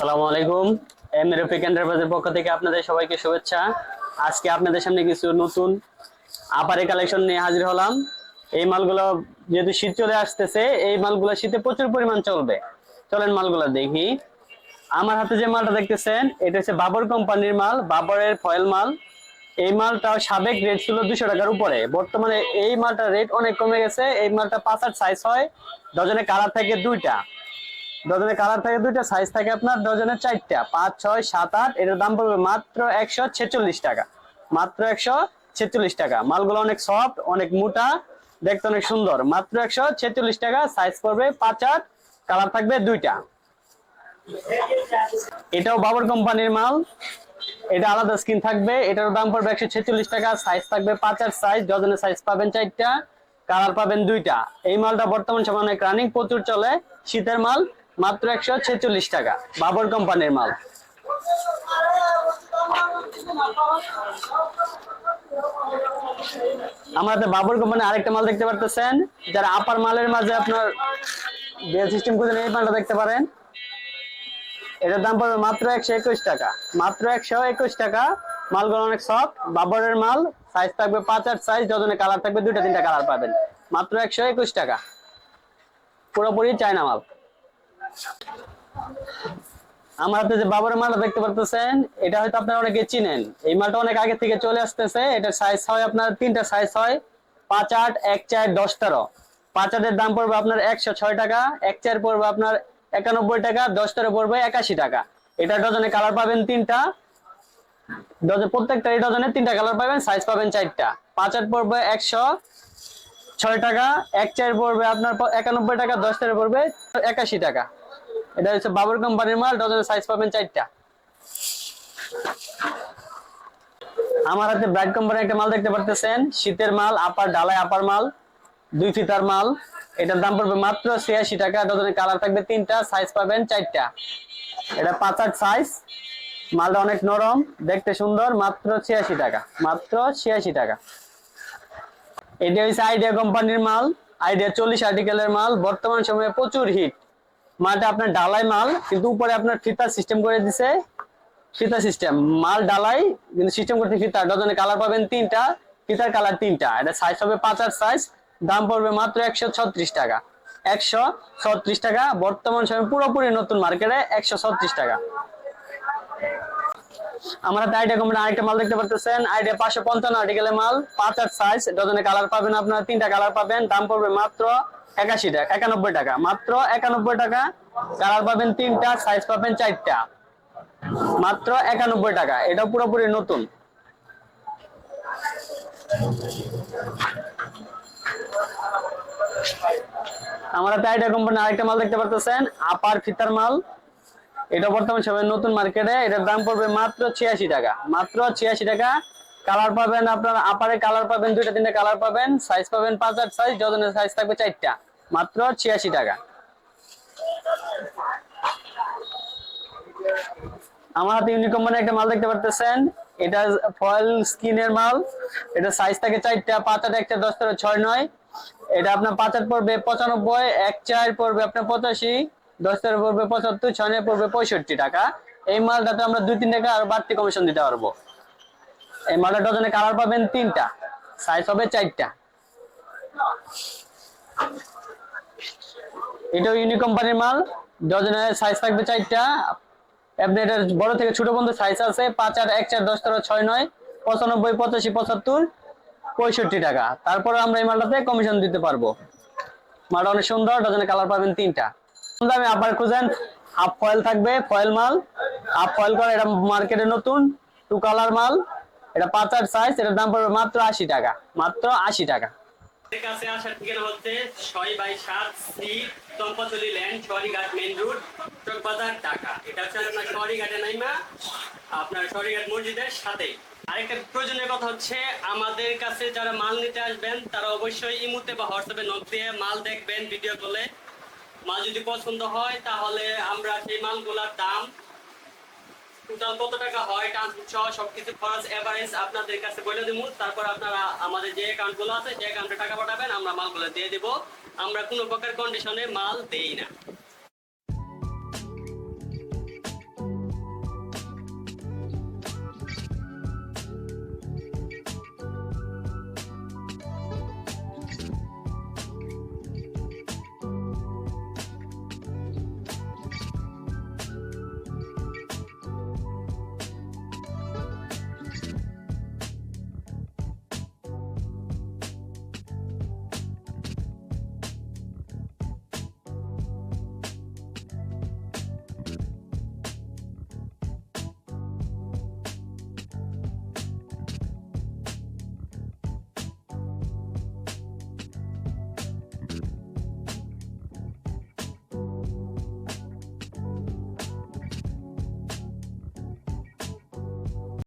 আসসালামু আলাইকুম। এম রফিক এন্টারপ্রাইজের পক্ষ থেকে আপনাদের সবাইকে শুভেচ্ছা। আজকে আপনাদের সামনে কিছু নতুন আপারে কালেকশন নিয়ে হাজির হলাম। এই মালগুলো যেহেতু শীত চলে আসতেছে, এই মালগুলো শীতে প্রচুর পরিমাণ চলবে। চলেন মালগুলো দেখি। আমার হাতে যে মালটা দেখতেছেন, এটা হচ্ছে বাবর কোম্পানির মাল, বাবরের ফয়েল মাল। এই মালটাও সাবেক রেট ছিল দুশো টাকার উপরে। বর্তমানে এই মালটার রেট অনেক কমে গেছে। এই মালটা পাঁচ আট সাইজ হয় ডজনে কালার থাকে দুইটা। ডজনের কালার থাকে দুইটা সাইজ থাকে আপনার ডজনের চারটা। পাঁচ, ছয়, সাত, আট, এটার দাম পড়বে মাত্র একশো ছেচল্লিশ টাকা। মাত্র একশো ছেচল্লিশ টাকা। মালগুলো অনেক সফট অনেক মোটা, দেখতে অনেক সুন্দর। মাত্র একশো ছেচল্লিশ টাকা সাইজ পড়বে পাঁচ, আট, কালার থাকবে দুইটা। এটাও বাবর কোম্পানির মাল। এটা আলাদা স্কিন থাকবে, এটার দাম পড়বে একশো ছেচল্লিশ টাকা সাইজ থাকবে পাঁচ, আট সাইজ ডজনের সাইজ পাবেন চারটা, কালার পাবেন দুইটা। এই মালটা বর্তমান সময় অনেক রানিং প্রচুর চলে, শীতের মাল। মাত্র একশো ছেচল্লিশ টাকা। বাবর কোম্পানির মাল। আমাদের বাবর কোম্পানি আরেকটা মাল দেখতে পারতেছেন। যারা আপার মালের মাঝে আপনার বেল সিস্টেম করে এই মালটা দেখতে পারেন। এটার দাম পড়বে মাত্র একশো একুশ টাকা। মাত্র একশো একুশ টাকা। মালগুলো অনেক সফট বাবরের মাল সাইজ থাকবে পাঁচ আট সাইজ যজনে কালার থাকবে দুইটা, তিনটা কালার পাবেন। মাত্র একশো একুশ টাকা। পুরোপুরি চায়না মাল। আমার হাতে যে বাবরের মালটা দেখতে পারতেছেন, এটা হয়তো আপনারা অনেকে চিনেন। এই মালটা অনেক আগে থেকে চলে আসতেছে। এটা সাইজ হয় আপনার, তিনটা সাইজ হয়, পাঁচ আট, এক চার, দশ তেরো। পাঁচ আটের দাম পড়বে আপনার একশো ছয় টাকা, এক চার পড়বে আপনার একানব্বই টাকা, দশ তেরো পড়বে একাশি টাকা। এটা ডজনে কালার পাবেন তিনটা। ডজন প্রত্যেকটা এই ডজনে তিনটা কালার পাবেন সাইজ পাবেন চারটা। পাঁচ আট পড়বে একশো ছয় টাকা, এক চার পড়বে আপনার একানব্বই টাকা, দশ তেরো পড়বে একাশি টাকা। এটা হচ্ছে বাবর কোম্পানির মাল, ডজনের সাইজ পাবেন চারটা। আমার হাতে ব্রাইট কোম্পানির একটা মাল দেখতে পারতেছেন। শীতের মাল আপার ডালাই আপার মাল, দুই ফিতার মাল। এটার দাম পড়বে মাত্র ছিয়াশি টাকা, ডজনের কালার থাকবে তিনটা সাইজ পাবেন চারটা। এটা পাঁচ আট সাইজ মালটা অনেক নরম, দেখতে সুন্দর, মাত্র ছিয়াশি টাকা, মাত্র ছিয়াশি টাকা। এটা হচ্ছে আইডিয়া কোম্পানির মাল, আইডিয়া চল্লিশ আর্টিকেলের মাল, বর্তমান সময়ে প্রচুর হিট মালটা আপনার ডালাই মাল, কিন্তু উপরে আপনার ফিতা সিস্টেম করে দিছে। ফিতা সিস্টেম মাল ডালাই, কিন্তু সিস্টেম করতে ফিতা, ডজনে কালার পাবেন তিনটা, ফিতার কালার তিনটা। এটা সাইজ হবে পাঁচ আর সাইজ দাম পড়বে মাত্র একশো ছত্রিশ টাকা। একশো ছত্রিশ টাকা, বর্তমান সময় পুরোপুরি নতুন মার্কেটে একশো ছত্রিশ টাকা। আমরা আইডিয়া কোম্পানি আরেকটা মাল দেখতে পারতেছেন। আইডিয়া পাঁচশো পঞ্চান্ন আর্টিকেলের মাল, পাঁচ আট সাইজ ডজনে কালার পাবেন আপনার, তিনটা কালার পাবেন, দাম পড়বে মাত্র একাশি টাকা, একানব্বই টাকা। মাত্র একানব্বই টাকা, কালার পাবেন তিনটা সাইজ পাবেন চারটা। মাত্র একানব্বই টাকা এটা পুরোপুরি নতুন। আমরা আইডিয়া কোম্পানি আরেকটা মাল দেখতে পারতেছেন আপার ফিতার মাল। এটা বর্তমান সময় নতুন মার্কেটে এটার দাম পড়বে মাত্র ছিয়াশি টাকা। মাত্র ছিয়াশি টাকা কালার পাবেন আপনার আপারে কালার পাবেন, দুইটা তিনটা কালার পাবেন সাইজ পাবেন পাঁচ আট সাইজ ডজনের সাইজ থাকবে চারটা। মাত্র ছিয়াশি টাকা। আমার হাতে ইউনিক কোম্পানির একটা মাল দেখতে পারতেছেন। এটা ফয়েল স্কিনের মাল। এটা সাইজ থাকে চারটা, পাঁচ আট একটা, দশ তেরো, ছয়, নয়। এটা আপনার পাঁচ আট পড়বে পঁচানব্বই, এক চার পড়বে আপনার পঁচাশি, দশ তেরো পড়বে পঁচাত্তর, ছয়, নয় পড়বে পঁয়ষট্টি টাকা। এই মালটাতে আমরা দুই, তিন টাকা আর বাড়তি কমিশন দিতে পারব। এই মালটা ডজনে কালার পাবেন তিনটা সাইজ হবে চারটা। এটাও ইউনিক কোম্পানির মাল ডজনের সাইজ থাকবে চারটা। আপনি এটা বড় থেকে ছোট পর্যন্ত সাইজ আছে, পাঁচ আট, এক চার, দশ তেরো, ছয়, নয়, পঁচানব্বই, পঁচাশি, পঁচাত্তর, পঁয়ষট্টি টাকা। তারপরে আমরা এই মালটাতে কমিশন দিতে পারব। মালটা অনেক সুন্দর ডজনে কালার পাবেন তিনটা। আমি আবার খুঁজেন হাফ ফয়েল থাকবে ফয়েল মাল। হাফ ফয়েল করা, এটা মার্কেটে নতুন টু কালার মাল। এটা আট সাইজ এটার দাম পড়বে মাত্র আশি টাকা, মাত্র আশি টাকা। কথা হচ্ছে, আমাদের কাছে যারা মাল নিতে আসবেন, তারা অবশ্যই ইমুতে বা হোয়াটসঅ্যাপে দিয়ে মাল দেখবেন ভিডিও কলে মাল যদি পছন্দ হয়, তাহলে আমরা সেই মালগুলোর দাম কত টাকা হয় ট্রান্সপোর্ট সহ সবকিছু খরচ এভারেজ আপনাদের কাছে বলে দেবো। তারপর আপনারা আমাদের যে অ্যাকাউন্টগুলো আছে, যে অ্যাকাউন্টে টাকা পাঠাবেন, আমরা মালগুলো দিয়ে দিব। আমরা কোনো প্রকার কন্ডিশনে মাল দেই না।